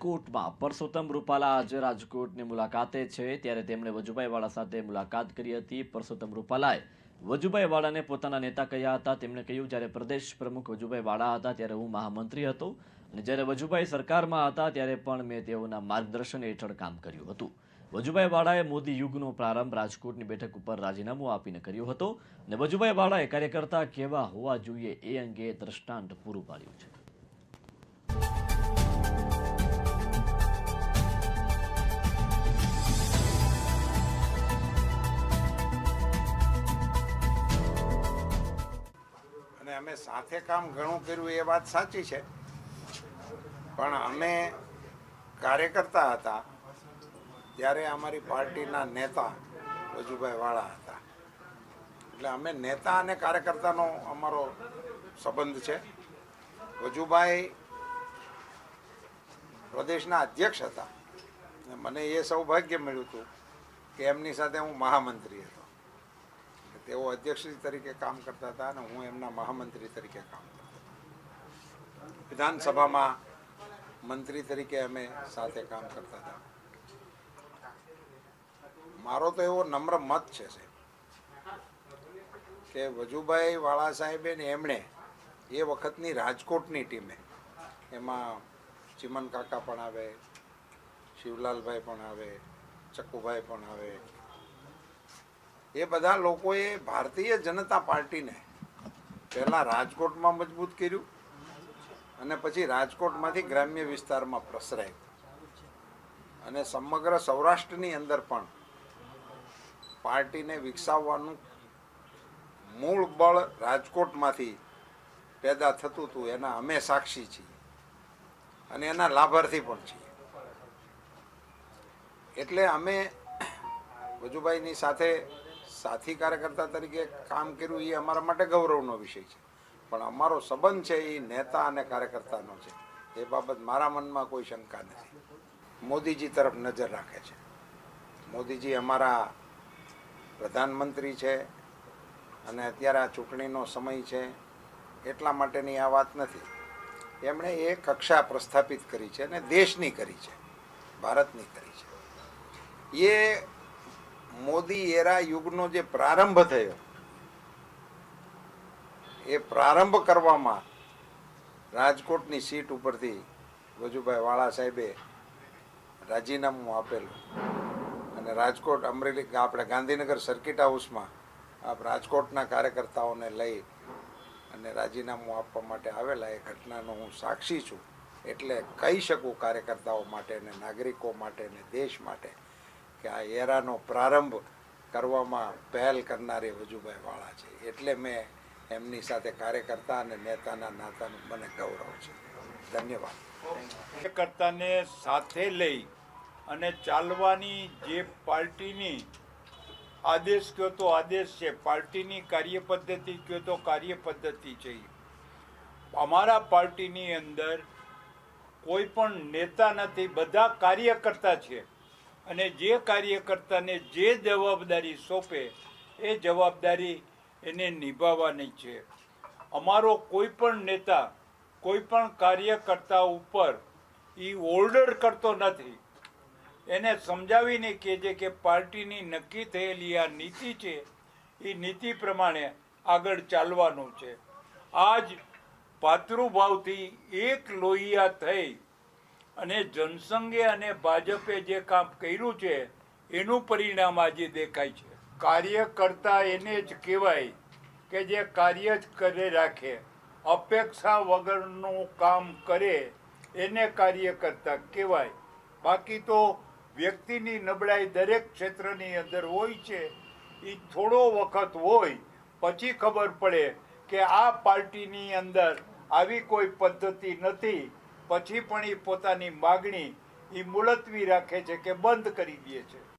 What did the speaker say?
રાજકોટમાં પરસોત્તમ રૂપાલા આજે રાજકોટની મુલાકાતે છે. ત્યારે તેમણે વજુભાઈ વાળા સાથે મુલાકાત કરી હતી. પરસોત્તમ રૂપાલાએ વજુભાઈ વાળાને પોતાના નેતા કહ્યા હતા. તેમણે કહ્યું, જ્યારે પ્રદેશ પ્રમુખ વજુભાઈ વાળા હતા, ત્યારે હું મહામંત્રી હતો. અને જ્યારે વજુભાઈ સરકારમાં હતા, ત્યારે પણ મેં તેઓના માર્ગદર્શન હેઠળ કામ કર્યું હતું. વજુભાઈ વાળાએ મોદી યુગનો પ્રારંભ રાજકોટની બેઠક ઉપર રાજીનામું આપીને કર્યો હતો. અને વજુભાઈ વાળાએ કાર્યકર્તા કેવા હોવા જોઈએ એ અંગે દ્રષ્ટાંત પૂરું પાડ્યું છે. અમે સાથે કામ ઘણું કર્યું એ વાત સાચી છે. પણ અમે કાર્યકર્તા હતા. ત્યારે અમારી પાર્ટીના નેતા વજુભાઈ વાળા હતા. એટલે અમે નેતા અને કાર્યકર્તાનો અમારો સંબંધ છે. વજુભાઈ પ્રદેશના અધ્યક્ષ હતા. મને એ સૌભાગ્ય મળ્યું હતું કે એમની સાથે હું મહામંત્રી હતો. તેઓ અધ્યક્ષ તરીકે કામ કરતા હતા અને હું એમના મહામંત્રી તરીકે કામ કરતો વિધાનસભામાં મંત્રી તરીકે અમે સાથે કામ કરતા હતા. મારો તો એવો નમ્ર મત છે સાહેબ, કે વજુભાઈ વાળા સાહેબે ને એમણે એ વખતની રાજકોટની ટીમે, એમાં ચિમન કાકા પણ આવે, શિવલાલભાઈ પણ આવે, ચકુભાઈ પણ આવે એ બધા લોકોએ ભારતીય જનતા પાર્ટીને પહેલાં રાજકોટમાં મજબૂત કર્યું અને પછી રાજકોટમાંથી ગ્રામ્ય વિસ્તારમાં પ્રસરાયું. અને સમગ્ર સૌરાષ્ટ્રની અંદર પણ પાર્ટીને વિકસાવવાનું મૂળ બળ રાજકોટમાંથી પેદા થતું હતું, એના અમે સાક્ષી છીએ અને એના લાભાર્થી પણ છીએ. એટલે અમે વજુભાઈની સાથે સાથી કાર્યકર્તા તરીકે કામ કર્યું, એ અમારા માટે ગૌરવનો વિષય છે. પણ અમારો સંબંધ છે, એ નેતા અને કાર્યકર્તાનો છે. એ બાબત મારા મનમાં કોઈ શંકા નથી. મોદીજી તરફ નજર રાખે છે. મોદીજી અમારા પ્રધાનમંત્રી છે અને અત્યારે આ ચૂંટણીનો સમય છે, એટલા માટેની આ વાત નથી. એમણે એ કક્ષા પ્રસ્થાપિત કરી છે અને દેશની કરી છે, ભારતની કરી છે. એ મોદી એરા યુગનો જે પ્રારંભ થયો, એ પ્રારંભ કરવામાં રાજકોટની સીટ ઉપરથી વજુભાઈ વાળા સાહેબે રાજીનામું આપેલું. અને રાજકોટ અમરેલી, આપણે ગાંધીનગર સર્કિટ હાઉસમાં આપ રાજકોટના કાર્યકર્તાઓને લઈ અને રાજીનામું આપવા માટે આવેલા એ ઘટનાનો હું સાક્ષી છું. એટલે કહી શકું કાર્યકર્તાઓ માટે ને નાગરિકો માટે ને દેશ માટે. કે આ એરાનો પ્રારંભ કરવામાં પહેલ કરનારી વજુભાઈ વાળા છે. એટલે મેં એમની સાથે કાર્યકર્તા અને નેતાના નાતાનું મને ગૌરવ છે. ધન્યવાદ. કાર્યકર્તાને સાથે લઈ અને ચાલવાની જે પાર્ટીની આદેશ કયો તો આદેશ છે. પાર્ટીની કાર્ય પદ્ધતિ કયો તો કાર્ય પદ્ધતિ છે. અમારા પાર્ટીની અંદર કોઈ પણ નેતા નથી. બધા કાર્યકર્તા છે. અને જે કાર્યકર્તાને જે જવાબદારી સોંપે, એ જવાબદારી એને નિભાવવાની છે. અમારો કોઈ પણ નેતા કોઈ પણ કાર્યકર્તા ઉપર એ ઓર્ડર કરતો નથી. એને સમજાવીને કહે છે કે પાર્ટીની નક્કી થયેલી આ નીતિ છે એ નીતિ પ્રમાણે આગળ ચાલવાનું છે. આજ ભાતૃભાવથી એક લોહિયા થઈ અને જનસંઘે અને ભાજપે જે કામ કર્યું છે, એનું પરિણામ આજે દેખાય છે. કાર્યકર્તા એને જ કહેવાય કે જે કાર્ય જ કરે રાખે. અપેક્ષા વગરનું કામ કરે, એને કાર્યકર્તા કહેવાય. બાકી તો વ્યક્તિની નબળાઈ દરેક ક્ષેત્રની અંદર હોય છે એ થોડો વખત હોય, પછી ખબર પડે કે આ પાર્ટીની અંદર આવી કોઈ પદ્ધતિ નથી. પછી પણ એ પોતાની માગણી એ મુલતવી રાખે છે કે બંધ કરી દે છે.